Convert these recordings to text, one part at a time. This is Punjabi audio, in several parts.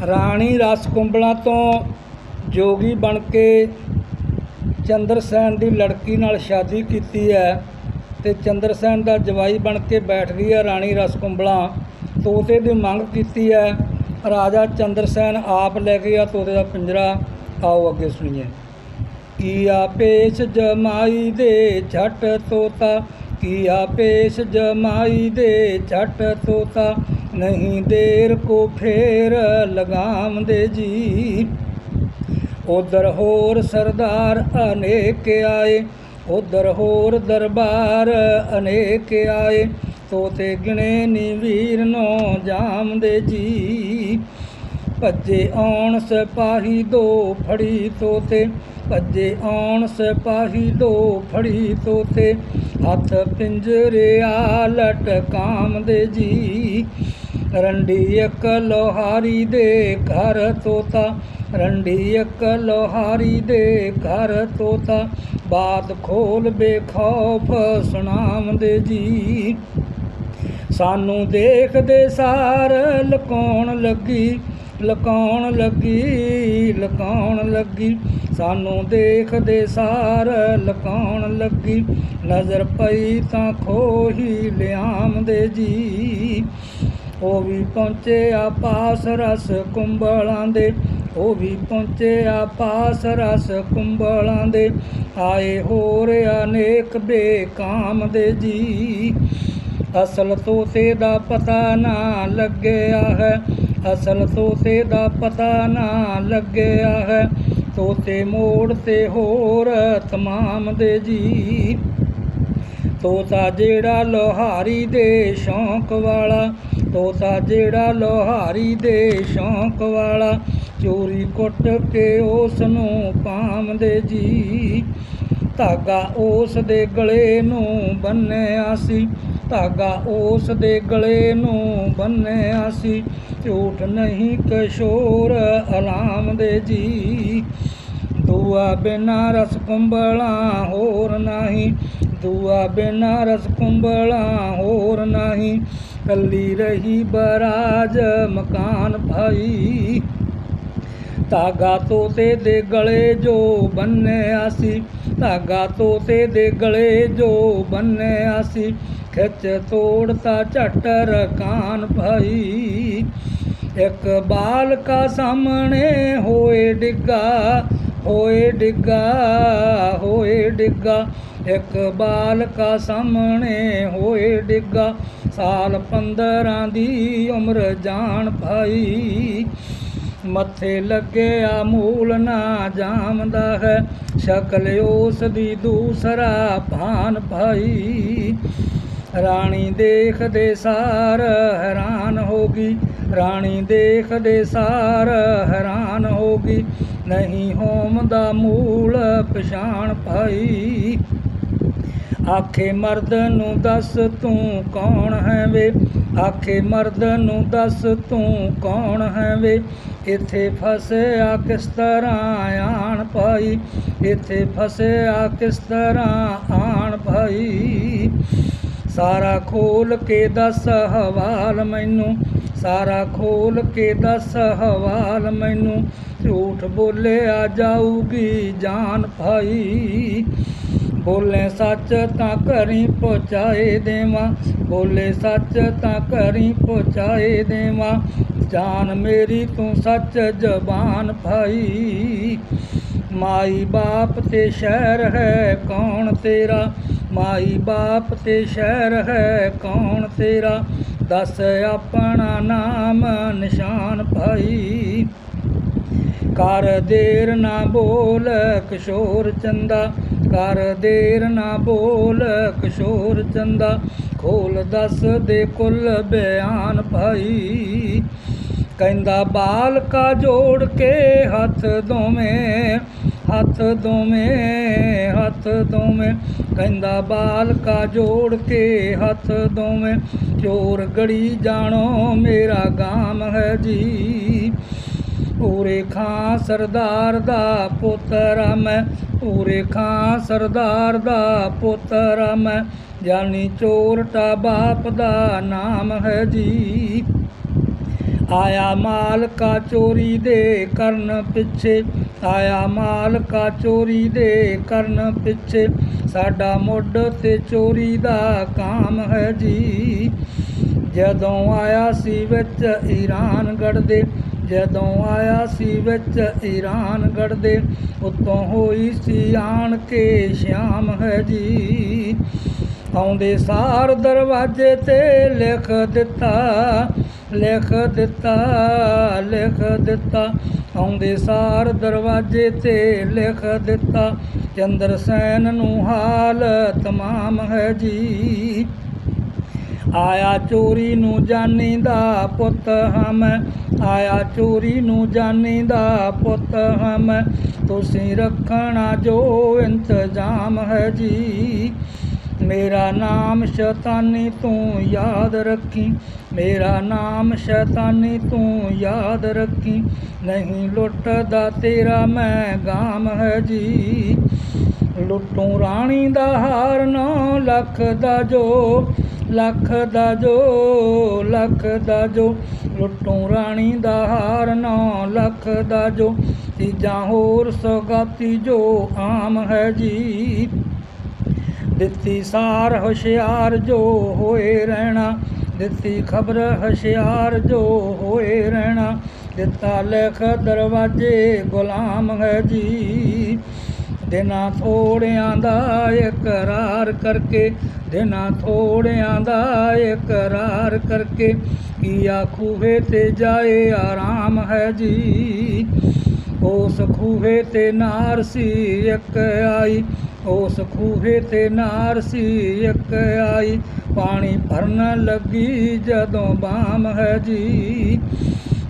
ਰਾਣੀ ਰਸਕੁੰਬਲਾਂ ਤੋਂ ਜੋਗੀ ਬਣ ਕੇ ਚੰਦਰਸੈਨ ਦੀ ਲੜਕੀ ਨਾਲ ਸ਼ਾਦੀ ਕੀਤੀ ਹੈ ਤੇ ਚੰਦਰਸੈਨ ਦਾ ਜਵਾਈ ਬਣ ਕੇ ਬੈਠ ਗਈ ਹੈ ਰਾਣੀ ਰਸਕੁੰਬਲਾਂ ਤੋਤੇ ਦੀ ਮੰਗ ਕੀਤੀ ਹੈ, ਰਾਜਾ ਚੰਦਰਸੈਨ ਆਪ ਲੈ ਕੇ ਆ ਤੋਤੇ ਦਾ ਪਿੰਜਰਾ, ਆਓ ਅੱਗੇ ਸੁਣੀਏ। ਕੀਆ ਪੇਸ਼ ਜਮਾਈ ਦੇ ਛੱਟ ਤੋਤਾ ਕੀਆ ਪੇਸ਼ ਜਮਾਈ ਦੇ ਛੱਟ ਤੋਤਾ ਨਹੀਂ ਦੇਰ ਕੋ ਫੇਰ ਲਗਾਮ ਦੇ ਜੀ। ਉਧਰ ਹੋਰ ਸਰਦਾਰ ਅਨੇਕ ਆਏ, ਉਧਰ ਹੋਰ ਦਰਬਾਰ ਅਨੇਕ ਆਏ। ਤੋਤੇ ਗਿਣੇ ਨੀ ਵੀਰ ਨੋ ਜਾਮ ਦੇ ਜੀ। ਭੱਜੇ ਆਉਣ ਸਿਪਾਹੀ ਦੋ ਫੜੀ ਤੋਤੇ, ਭੱਜੇ ਆਉਣ ਸਿਪਾਹੀ ਦੋ ਫੜੀ ਤੋਤੇ। ਹੱਥ ਪਿੰਜਰੇ ਆ ਲਟਕਾਮ ਦੇ ਜੀ। ਰੰਡੀ ਇੱਕ ਲੋਹਾਰੀ ਦੇ ਘਰ ਤੋਤਾ ਰੰਡੀ ਇੱਕ ਲੋਹਾਰੀ ਦੇ ਘਰ ਤੋਤਾ। ਬਾਤ ਖੋਲ ਬੇਖੌਫ ਸੁਣਾਉਂਦੇ ਜੀ। ਸਾਨੂੰ ਦੇਖਦੇ ਸਾਰ ਲਕਾਉਣ ਲੱਗੀ ਲਕਾਉਣ ਲੱਗੀ ਲਕਾਉਣ ਲੱਗੀ। ਸਾਨੂੰ ਦੇਖਦੇ ਸਾਰ ਲਕਾਉਣ ਲੱਗੀ, ਨਜ਼ਰ ਪਈ ਤਾਂ ਖੋਹੀ ਲਿਆਮਦੇ ਜੀ। ਉਹ ਵੀ ਪਹੁੰਚੇ ਆ ਪਾਸ ਰਸ ਕੁੰਬਲਾਂ ਦੇ ਉਹ ਵੀ ਪਹੁੰਚੇ ਆ ਪਾਸ ਰਸ ਕੁੰਬਲਾਂ ਦੇ। ਆਏ ਹੋਰ ਅਨੇਕ ਬੇਕਾਮ ਦੇ ਜੀ, ਅਸਲ ਤੋਤੇ ਦਾ ਪਤਾ ਨਾ ਲੱਗਿਆ ਹੈ। ਅਸਲ ਤੋਤੇ ਦਾ ਪਤਾ ਨਾ ਲੱਗਿਆ ਹੈ। ਤੋਤੇ ਮੋੜ ਤੇ ਹੋਰ ਤਮਾਮ ਦੇ ਜੀ। ਤੋਤਾ ਜਿਹੜਾ ਲੋਹਾਰੀ ਦੇ ਸ਼ੌਂਕ ਵਾਲਾ, ਤੋਤਾ ਜਿਹੜਾ ਲੋਹਾਰੀ ਦੇ ਸ਼ੌਂਕ ਵਾਲਾ, ਚੋਰੀ ਕੁੱਟ ਕੇ ਉਸ ਨੂੰ ਪਾਮਦੇ ਜੀ। ਧਾਗਾ ਉਸ ਦੇ ਗਲੇ ਨੂੰ ਬੰਨਿਆ ਸੀ, ਧਾਗਾ ਉਸ ਦੇ ਗਲੇ ਨੂੰ ਬੰਨਿਆ ਸੀ, ਝੂਠ ਨਹੀਂ ਕਸ਼ੋਰ ਅਲਾਮ ਦੇ ਜੀ। ਦੂਆ ਬਿਨਾ ਰਸ ਕੁੰਬਲਾ ਹੋਰ ਨਹੀਂ, ਦੂਆ ਬਿਨਾ ਰਸ ਕੁੰਬਲਾ ਹੋਰ ਨਹੀਂ। ਕੱਲੀ ਰਹੀ ਬਰਾਜ ਮਕਾਨ ਭਾਈ, ਧਾਗਾ ਤੋਤੇ ਦੇ ਗਲੇ ਜੋ ਬੰਨਿਆ ਸੀ। ਧਾਗਾ ਤੋਤੇ ਦੇ ਗਲੇ ਜੋ ਬੰਨਿਆ ਸੀ। ਖਿੱਚ ਤੋੜਤਾ ਝਟਰ ਕਾਨ ਭਾਈ। ਇੱਕ ਬਾਲਕਾ ਸਾਹਮਣੇ ਹੋਏ ਡਿੱਗਾ ਹੋਏ ਡਿੱਗਾ ਹੋਏ ਡਿੱਗਾ, ਇੱਕ ਬਾਲਕਾ ਸਾਹਮਣੇ ਹੋਏ ਡਿੱਗਾ, ਸਾਲ 15 ਦੀ ਉਮਰ ਜਾਣ ਪਾਈ ਮੱਥੇ ਲੱਗਿਆ ਮੂਲ ਨਾ ਜਾਮਦਾ ਹੈ, ਸ਼ਕਲ ਉਸ ਦੀ ਦੂਸਰਾ ਭਾਨ ਭਾਈ। ਰਾਣੀ ਦੇਖਦੇ ਸਾਰ ਹੈਰਾਨ ਹੋ ਗਈ, ਰਾਣੀ ਦੇਖਦੇ ਸਾਰ ਹੈਰਾਨ ਹੋ ਗਈ ਨਹੀਂ ਹੋਮ ਦਾ ਮੂਲ ਪਛਾਣ ਪਾਈ ਆਖੇ ਮਰਦ ਨੂੰ ਦੱਸ ਤੂੰ ਕੌਣ ਹੈ ਵੇ ਆਖੇ ਮਰਦ ਨੂੰ ਦੱਸ ਤੂੰ ਕੌਣ ਹੈ ਵੇ ਇੱਥੇ ਫਸਿਆ ਕਿਸ ਤਰ੍ਹਾਂ ਆਣ ਭਾਈ? ਇੱਥੇ ਫਸਿਆ ਕਿਸ ਤਰ੍ਹਾਂ ਆਣ ਭਾਈ? ਸਾਰਾ ਖੋਲ ਕੇ ਦੱਸ ਹਵਾਲ ਮੈਨੂੰ, ਸਾਰਾ ਖੋਲ ਕੇ ਦੱਸ ਹਵਾਲ ਮੈਨੂੰ, ਝੂਠ ਬੋਲਿਆ ਜਾਊਗੀ ਜਾਨ ਭਾਈ। ਬੋਲੇ ਸੱਚ ਤਾਂ ਕਰੀ ਪਹੁੰਚਾਏ ਦੇਵਾਂ, ਬੋਲੇ ਸੱਚ ਤਾਂ ਕਰੀ ਪਹੁੰਚਾਏ ਦੇਵਾਂ, ਜਾਨ ਮੇਰੀ ਤੂੰ ਸੱਚ ਜ਼ਬਾਨ ਭਾਈ। ਮਾਈ ਬਾਪ ਤੇ ਸ਼ਹਿਰ ਹੈ ਕੌਣ ਤੇਰਾ ਮਾਈ ਬਾਪ ਤੇ ਸ਼ਹਿਰ ਹੈ, ਕੌਣ ਤੇਰਾ? ਦੱਸ ਆਪਣਾ ਨਾਮ, ਨਿਸ਼ਾਨ ਭਾਈ। ਕਰ ਦੇਰ ਨਾ ਬੋਲ ਕਿਸ਼ੋਰ ਚੰਦਾ, ਕਰ ਦੇਰ ਨਾ ਬੋਲ ਕਿਸ਼ੋਰ ਚੰਦਾ। ਖੋਲ ਦੱਸ ਦੇ ਕੁੱਲ ਬਿਆਨ ਭਾਈ। ਕਹਿੰਦਾ, ਬਾਲਕਾ ਜੋੜ ਕੇ ਹੱਥ ਦੋਵੇਂ ਹੱਥ ਦੋਵੇਂ ਹੱਥ ਦੋਵੇਂ, ਕਹਿੰਦਾ ਬਾਲਕਾ ਜੋੜ ਕੇ ਹੱਥ ਦੋਵੇਂ। ਚੋਰ ਗੜੀ ਜਾਣੋ, ਮੇਰਾ ਗਾਮ ਹੈ ਜੀ। ਉਰੇ ਖਾਂ ਸਰਦਾਰ ਦਾ ਪੁੱਤਰ ਮੈਂ ਉਰੇ ਖਾਂ ਸਰਦਾਰ ਦਾ ਪੁੱਤਰ ਮੈਂ। ਜਾਨੀ ਚੋਰਟਾ ਬਾਪ ਦਾ ਨਾਮ ਹੈ ਜੀ। ਆਇਆ ਮਾਲਕਾ ਚੋਰੀ ਦੇ ਕਰਨ ਪਿੱਛੇ, ਆਇਆ ਮਾਲਕਾ ਚੋਰੀ ਦੇ ਕਰਨ ਪਿੱਛੇ, ਸਾਡਾ ਮੁੱਢ ਤੇ ਚੋਰੀ ਦਾ ਕਾਮ ਹੈ ਜੀ। ਜਦੋਂ ਆਇਆ ਸੀ ਵਿੱਚ ਈਰਾਨ ਗੜਦੇ ਜਦੋਂ ਆਇਆ ਸੀ ਵਿੱਚ ਈਰਾਨ ਗੜਦੇ ਉਤੋਂ ਹੋਈ ਸੀ ਆਣ ਕੇ ਸ਼ਾਮ ਹੈ ਜੀ। ਆਉਂਦੇ ਸਾਰ ਦਰਵਾਜ਼ੇ ਤੇ ਲਿਖ ਦਿੱਤਾ ਲਿਖ ਦਿੱਤਾ ਲਿਖ ਦਿੱਤਾ। ਆਉਂਦੇ ਸਾਰ ਦਰਵਾਜ਼ੇ ਤੇ ਲਿਖ ਦਿੱਤਾ, ਚੰਦਰ ਸੈਨ ਨੂੰ ਹਾਲ ਤਮਾਮ ਹੈ ਜੀ। ਆਇਆ ਚੋਰੀ ਨੂੰ ਜਾਨੀ ਦਾ ਪੁੱਤ ਹਮ, ਆਇਆ ਚੋਰੀ ਨੂੰ ਜਾਨੀ ਦਾ ਪੁੱਤ ਹਮ। ਤੁਸੀਂ ਰੱਖਣਾ ਜੋ ਇੰਤਜ਼ਾਮ ਹੈ ਜੀ। ਮੇਰਾ ਨਾਮ ਸ਼ੈਤਾਨੀ, ਤੂੰ ਯਾਦ ਰੱਖੀ। ਮੇਰਾ ਨਾਮ ਸ਼ੈਤਾਨੀ, ਤੂੰ ਯਾਦ ਰੱਖੀ। ਨਹੀਂ ਲੁੱਟਦਾ ਤੇਰਾ ਮੈਂ ਗਾਮ ਹੈ ਜੀ। ਲੁੱਟੂ ਰਾਣੀ ਦਾ ਹਾਰ ਨੌ ਲੱਖ ਦਾ ਜੋ ਲੱਖ ਦਾ ਜੋ ਲੱਖ ਦਾ ਜੋ। ਲੁੱਟੂ ਰਾਣੀ ਦਾ ਹਾਰ ਨੌ ਲੱਖ ਦਾ ਜੋ। ਤੀਜਾਂ ਹੋਰ ਸੌਗਾਤੀ ਜੋ ਆਮ ਹੈ ਜੀ। ਦਿੱਤੀ ਸਾਰ ਹੁਸ਼ਿਆਰ ਜੋ ਹੋਏ ਰਹਿਣਾ, ਦਿੱਤੀ ਖਬਰ ਹੁਸ਼ਿਆਰ ਜੋ ਹੋਏ ਰਹਿਣਾ, ਦਿੱਤਾ ਲਖ ਦਰਵਾਜੇ ਗੁਲਾਮ ਹੈ ਜੀ। ਦਿਨਾਂ ਥੋੜਿਆਂ ਦਾ ਇਕਰਾਰ ਕਰਕੇ, ਦਿਨਾਂ ਥੋੜਿਆਂ ਦਾ ਇਕਰਾਰ ਕਰਕੇ ਕੀਆ ਖੂਹੇ ਤੇ ਜਾਏ ਆਰਾਮ ਹੈ ਜੀ। ਉਸ ਖੂਹੇ ਤੇ ਨਾਰਸੀ ਇੱਕ ਆਈ, ਉਸ ਖੂਹੇ ਤੇ ਨਾਰਸੀ ਇੱਕ ਆਈ। ਪਾਣੀ ਭਰਨ ਲੱਗੀ ਜਦੋਂ ਬਾਮ ਹੈ ਜੀ।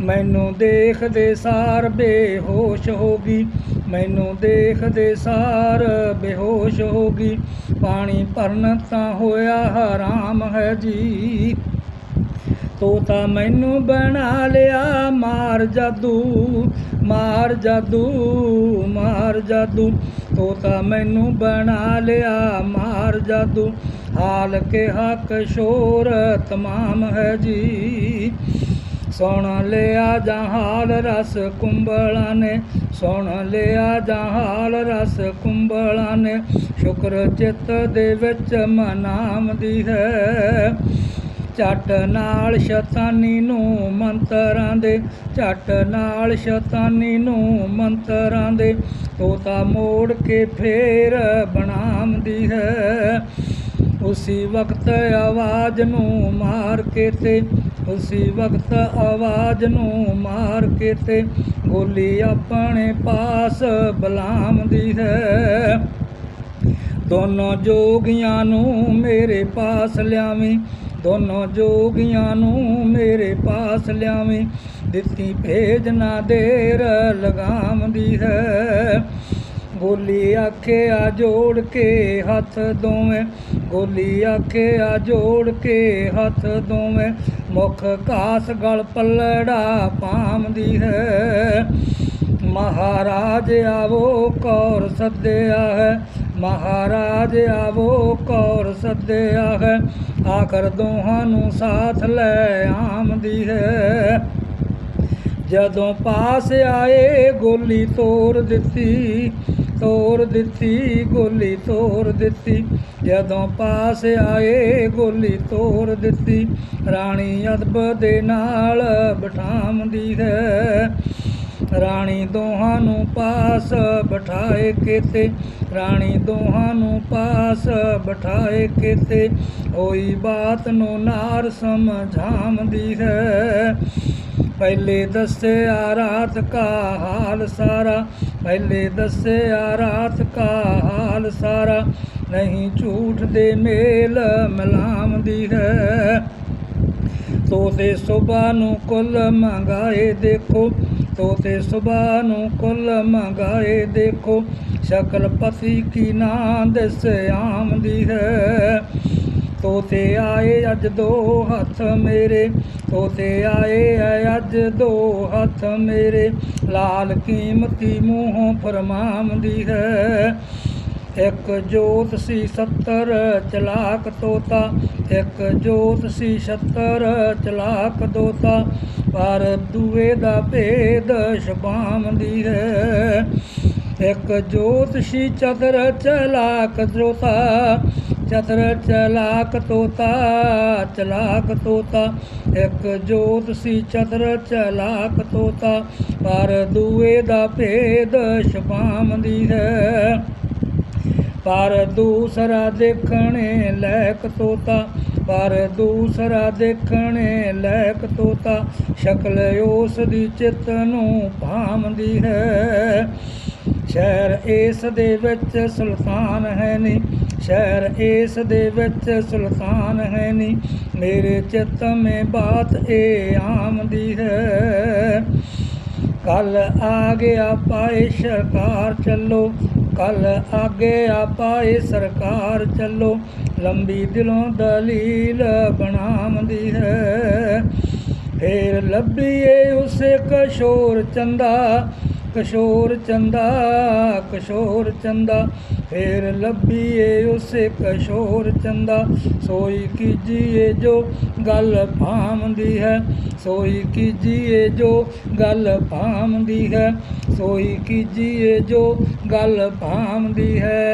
ਮੈਨੂੰ ਦੇਖਦੇ ਸਾਰ ਬੇਹੋਸ਼ ਹੋ ਗਈ। ਮੈਨੂੰ ਦੇਖਦੇ ਸਾਰ ਬੇਹੋਸ਼ ਹੋ ਗਈ। ਪਾਣੀ ਭਰਨ ਤਾਂ ਹੋਇਆ ਹਰਾਮ ਹੈ ਜੀ। ਤੋਤਾ ਮੈਨੂੰ ਬਣਾ ਲਿਆ, ਮਾਰ ਜਾਦੂ ਮਾਰ ਜਾਦੂ ਮਾਰ ਜਾਦੂ। ਤੋਤਾ ਮੈਨੂੰ ਬਣਾ ਲਿਆ, ਮਾਰ ਜਾਦੂ। ਹਾਲ ਕੇ ਹੱਕ ਸ਼ੋਰ ਤਮਾਮ ਹੈ ਜੀ। ਸੁਣ ਲਿਆ ਜਹਾਲ ਰਸ ਕੁੰਬਲਾਂ ਨੇ, ਸੁਣ ਲਿਆ ਜਹਾਲ ਰਸ ਕੁੰਬਲਾਂ ਨੇ। ਸ਼ੁਕਰ ਚਿੱਤ ਦੇ ਵਿੱਚ ਮਨਾਮਦੀ ਹੈ। ਝੱਟ ਨਾਲ ਸ਼ੈਤਾਨੀ ਨੂੰ ਮੰਤਰਾਂ ਦੇ, ਝੱਟ ਨਾਲ ਸ਼ੈਤਾਨੀ ਨੂੰ ਮੰਤਰਾਂ ਦੇ। ਤੋਤਾ ਮੋੜ ਕੇ ਫੇਰ ਬਣਾਉਂਦੀ ਹੈ। ਉਸੇ ਵਕਤ ਆਵਾਜ਼ ਨੂੰ ਮਾਰ ਕੇ ਤੇ, ਉਸੇ ਵਕਤ ਆਵਾਜ਼ ਨੂੰ ਮਾਰ ਕੇ ਤੇ, ਗੋਲੀ ਆਪਣੇ ਪਾਸ ਬੁਲਾਉਂਦੀ ਹੈ। ਦੋਨੋਂ ਜੋਗੀਆਂ ਨੂੰ ਮੇਰੇ ਪਾਸ ਲਿਆਵੀਂ। ਦੋਨੋਂ ਜੋਗੀਆਂ ਨੂੰ ਮੇਰੇ ਪਾਸ ਲਿਆਵੀਂ। ਦਿੱਤੀ ਭੇਜ ਨਾ ਦੇਰ ਲਗਾਉਂਦੀ ਹੈ। ਗੋਲੀ ਆਖਿਆ ਜੋੜ ਕੇ ਹੱਥ ਦੋਵੇਂ। ਗੋਲੀ ਆਖਿਆ ਜੋੜ ਕੇ ਹੱਥ ਦੋਵੇਂ। ਮੁਖ ਕਾਸ ਗਲ ਪੱਲੜਾ ਪਾਮਦੀ ਹੈ। ਮਹਾਰਾਜ ਆਵੋ ਕੌਰ ਸੱਦਿਆ ਹੈ। ਮਹਾਰਾਜ ਆਵੋ ਕੌਰ ਸੱਦਿਆ ਹੈ ਆਖਰ ਦੋਹਾਂ ਨੂੰ ਸਾਥ ਲੈ ਆਮਦੀ ਹੈ। ਜਦੋਂ ਪਾਸ ਆਏ, ਗੋਲੀ ਤੋੜ ਦਿੱਤੀ ਤੋੜ ਦਿੱਤੀ, ਗੋਲੀ ਤੋੜ ਦਿੱਤੀ। ਜਦੋਂ ਪਾਸ ਆਏ, ਗੋਲੀ ਤੋੜ ਦਿੱਤੀ, ਰਾਣੀ ਅਦਬ ਦੇ ਨਾਲ ਬਿਠਾਉਂਦੀ ਹੈ। ਰਾਣੀ ਦੋਹਾਂ ਨੂੰ ਪਾਸ ਬਿਠਾਏ ਕੀਤੇ ਰਾਣੀ ਦੋਹਾਂ ਨੂੰ ਪਾਸ ਬਿਠਾਏ ਕੀਤੇ ਹੋਈ ਬਾਤ ਨੂੰ ਨਾਰ ਸਮਝਾਉਂਦੀ ਹੈ। ਪਹਿਲੇ ਦੱਸਿਆ ਰਾਤ ਕਾ ਹਾਲ ਸਾਰਾ। ਪਹਿਲੇ ਦੱਸਿਆ ਰਾਤ ਕਾ ਹਾਲ ਸਾਰਾ। ਨਹੀਂ ਝੂਠ ਦੇ ਮੇਲ ਮਲਾਮਦੀ ਹੈ। ਤੋਤੇ ਸੁਬਾ ਨੂੰ ਕੁੱਲ ਮੰਗਾਏ ਦੇਖੋ। ਤੋਤੇ ਸੁਬਾ ਨੂੰ ਕੁੱਲ ਮੰਗਾਏ ਦੇਖੋ। ਸ਼ਕਲ ਪਤੀ ਕੀ ਨਾਂ ਦਿਸ ਆਮਦੀ ਹੈ। ਤੋਤੇ ਆਏ ਅੱਜ ਦੋ ਹੱਥ ਮੇਰੇ, ਤੋਤੇ ਆਏ ਐ ਅੱਜ ਦੋ ਹੱਥ ਮੇਰੇ। ਲਾਲ ਕੀਮਤੀ ਮੂੰਹੋਂ ਫਰਮਾਮਦੀ ਹੈ। ਇੱਕ ਜੋਤ ਸੀ ਸੱਤਰ, ਚਲਾਕ ਤੋਤਾ। ਇੱਕ ਜੋਤ ਸੀ ਸੱਤਰ, ਚਲਾਕ ਦੋਤਾ ਪਰ ਦੂਏ ਦਾ ਭੇਦ ਸ਼ਬਾਮ ਦੀ ਹੈ। ਇੱਕ ਜੋਤ ਸੀ ਚਤਰ, ਚਲਾਕ ਤੋਤਾ ਚਤਰ, ਚਲਾਕ ਤੋਤਾ ਚਲਾਕ ਤੋਤਾ। ਇੱਕ ਜੋਤ ਸੀ ਚਤਰ, ਚਲਾਕ ਤੋਤਾ। ਪਰ ਦੂਏ ਦਾ ਭੇਦ ਸ਼ਬਾਮ ਦੀ ਹੈ। ਪਰ ਦੂਸਰਾ ਦੇਖਣੇ ਲੈਕ ਤੋਤਾ, ਪਰ ਦੂਸਰਾ ਦੇਖਣੇ ਲੈਕ ਤੋਤਾ, ਸ਼ਕਲ ਉਸ ਦੀ ਚਿੱਤ ਨੂੰ ਭਾਮਦੀ ਹੈ। ਸ਼ਹਿਰ ਇਸ ਦੇ ਵਿੱਚ ਸੁਲਤਾਨ ਹੈ ਨੀ, ਸ਼ਹਿਰ ਇਸ ਦੇ ਵਿੱਚ ਸੁਲਤਾਨ ਹੈ ਨੀ, ਮੇਰੇ ਚਿੱਤ ਮੇ ਬਾਤ ਇਹ ਆਮਦੀ ਹੈ। ਕੱਲ ਆ ਗਿਆ ਪਾਏ ਸਰਕਾਰ ਚੱਲੋ ਕੱਲ ਆਗੇ ਆ ਪਾਏ ਸਰਕਾਰ ਚੱਲੋ। ਲੰਬੀ ਦਿਲੋਂ ਦਲੀਲ ਬਣਾਉਂਦੀ ਹੈ। ਫੇਰ ਲੱਭੀਏ ਉਸੇ ਕਸ਼ੋਰ ਚੰਦਾ ਕਸ਼ੋਰ ਚੰਦਾ ਕਸ਼ੋਰ ਚੰਦਾ। ਫੇਰ ਲੱਭੀਏ ਉਸੇ ਕਸ਼ੋਰ ਚੰਦਾ, ਸੋਈ ਕੀਜੀਏ ਜੋ ਗੱਲ ਭਾਮਦੀ ਹੈ। ਸੋਈ ਕੀਜੀਏ ਜੋ ਗੱਲ ਭਾਮਦੀ ਹੈ। ਸੋਈ ਕੀਜੀਏ ਜੋ ਗੱਲ ਭਾਂਦੀ ਹੈ।